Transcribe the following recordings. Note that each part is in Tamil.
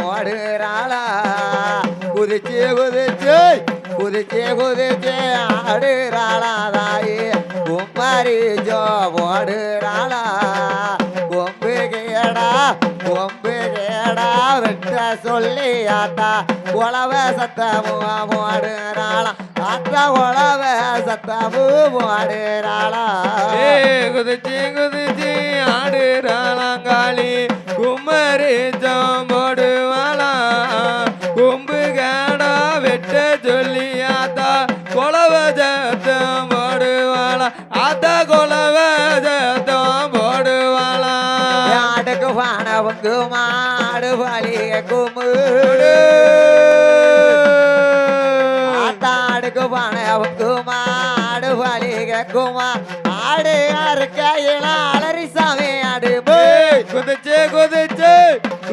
ஓடுறாளா? குதிச்சு குதிச்சு குதிச்சு குதிச்சு ஆடுறாளா தாயி. குமாரி ஜோ ஓடுறாளா? கொம்பு கேடா கொம்பு கேடா வெட்ட சொல்லி ஆத்தா உழவ சத்தமும் ஓடுறாளா. ஆத்தா உழவ சத்தமும் ஓடுறாளா. குதிச்சு குதிச்சு ஆடுறாளாங்காளி. குமரி ஜாம்போடுவாளா கும்பு கேடா வெட்ட சொல்லி ஆத்தா கொலவ ஜத்தம் போடுவாளா ஆத்தா கொலவ ஜத்தம் போடுவாளா ஆடுக்கு வானவுக்கு மாடு வலிய குமுடு. ஆத்தாடுக்கு வானவுக்கு மாடு வலிக குமா. ஆடு அறுக்கையில அலறி சாமி ஆடு குதிச்சு.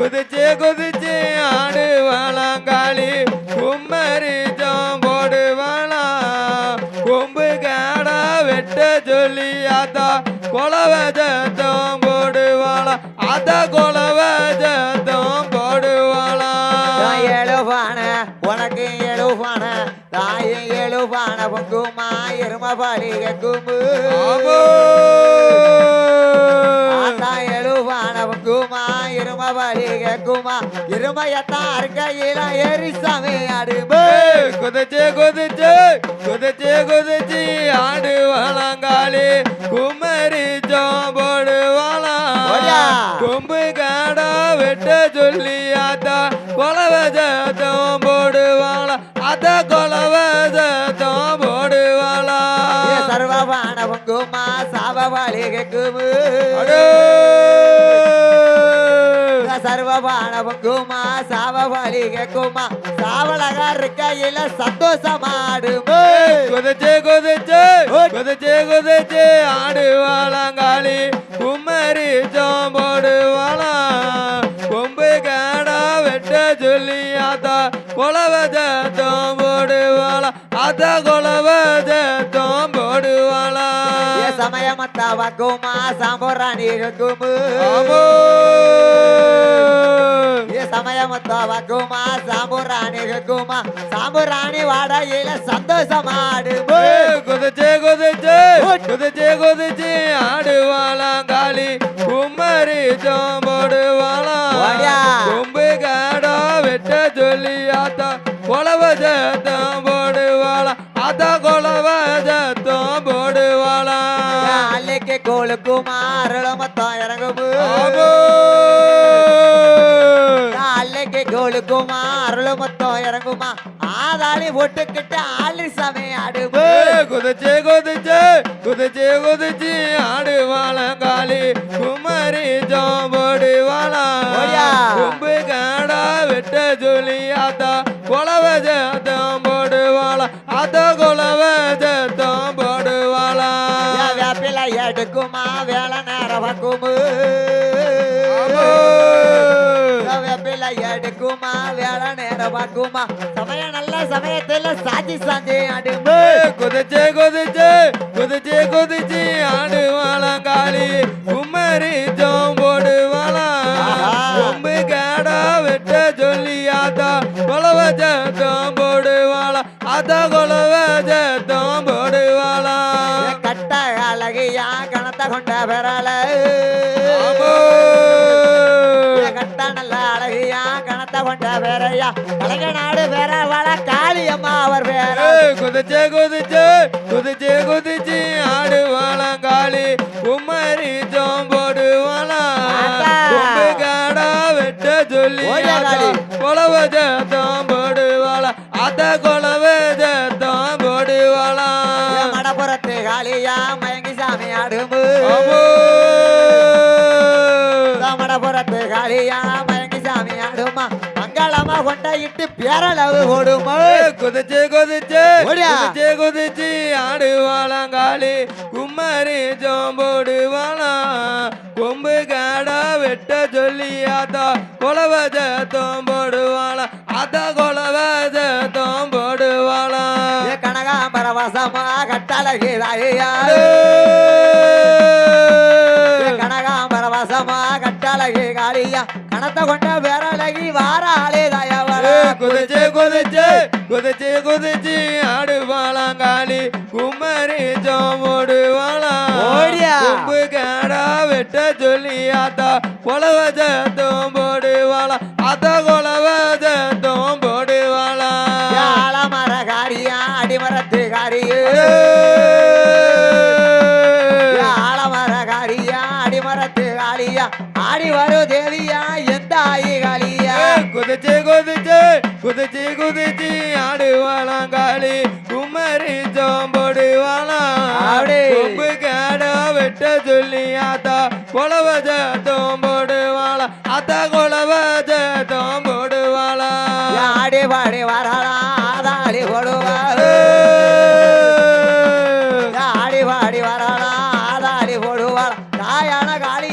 குதிச்சு குதிச்சு குதிச்சு ஆடுவாளாங்காளி கும்மரி போடுவாளா கொம்பு காடா வெட்ட சொல்லி ஆத்தா கொலவ ஜத்தம் போடுவாளா ஆத்தா கொலவ ஜத்தம் போடுவாளா எழுவான உனக்கு எழுவான தாயும் எழுவான பொங்குமா எரும வலிக குமு எழுவானவன் குமா இரும வலிக குமா இருமையத்தான் இருக்கையில ஏறி சாமி அடுபு குதிச்சு குதிச்சு குதிச்சு குதிச்சு ஆடுவாளாங்காளி குமரி போடுவாளா ஓடியா. கொம்பு காடா வெட்ட சொல்லி ஆத்தா கொலவ ஜத்தம் போடுவாளா அத்த கொலவ ஜத்தம் போடுவாளா சர்வவானவன் குமா சாப வலிக குமு அடே. சர்வவானவன் குமா. சாப வலிக குமா சாவலக இருக்கையில சந்தோஷமாடுபு குதிச்சு குதிச்சு குதிச்சு குதிச்சு ஆடுவாளாங்காளி குமரி போடுவாளா கொம்பு காடா வெட்ட சொல்லி ஆத்தா கொலவ ஜத்தம் போடுவாளா ஆத்தா கொலவ ஏ சமயமத்தாவ குமா சாம்பராணி குமு ஆமோ. ஏ சமயமத்தாவ குமா சாம்பராணி குமா சாம்பராணி வாடையில சந்தோஷமாடுபு ஏய், குதிச்சு குதிச்சு குதிச்சு குதிச்சு ஆடுவாளாங்காளி குமரி போடுவாளா ஓடியா. கொம்பு காடா வெட்ட சொல்லி ஆத்தா அன்னைக்கு கோளுக்குமா அருளமத்தம் இறங்குபு ஆமோ. அன்னைக்கு கோளுக்குமா அருளமத்தம் இறங்குமா ஆதாளி ஒட்டுக்கிட்டு ஆளி சமையாடுபு ஏய், குதிச்சு குதிச்சு குதிச்சு குதிச்சு வேலை நேரம் குமு ஆமோ. வேப்பில எடுக்குமா? வேலை நேரம் பார்க்குமா? சமயம் நல்ல சமயத்துல சாஞ்சி சாஞ்சி ஏய், குதிச்சு குதிச்சு குதிச்சு குதிச்சு ஆடுவாளாங்காளி குமரி போடுவாளா அழகியா கணத்தை கொண்ட பெறல. கட்ட நல்ல அழகியா கணத்தை கொண்ட பேரையா கலைஞ நாடு பேர வள காளியம்மா அவர் பேர. குதிச்சு குதிச்சு. ஆடுமா மங்களமா கொண்ட இட்டு பேரளவு ஓடுமா குதிச்சு குதிச்சு. குதிச்சு குதிச்சு ஆடுவாளாங்காளி குமரி போடுவாளா கொம்பு காடா வெட்ட சொல்லி ஆத்தா கொலவ ஜத்தம் போடுவாளா ஆத்தா கொலவ ஜத்தம் போடுவாளா கனகாம்பர வசமா கட்டழகி கணத்தை கொண்ட விரலகி வாராளே தயவர. குதிச்சு குதிச்சு குதிச்சு குதிச்சு ஆடுவாளாங்காளி குமரி ஜோமோடு வாழா. ஓடியா. கும்பு கேடா வெட்ட சொல்லி ஆத்தா பொலவ ஜத்தும் ஆடி வரும் தேவியா எந்த ஆயி காளியா குதிச்சு குதிச்சு குதிச்சு குதிச்சு ஆடுவாளாங்காளி குமரி ஜோம்போடுவாளாம் அப்படி. கும்பு கேடா வெட்ட சொல்லி ஆத்தா கொலவ ஜத்தம் போடுவாளா அத்த கொலவ ஜத்தம் போடுவாளா ஆடி பாடி வரலாம் ஆதாளி போடுவாரு ஆடி பாடி போடுவாள் தாயான வரலாம்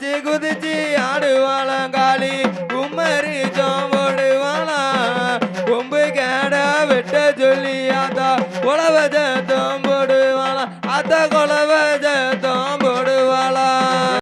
குதிச்சு குதிச்சு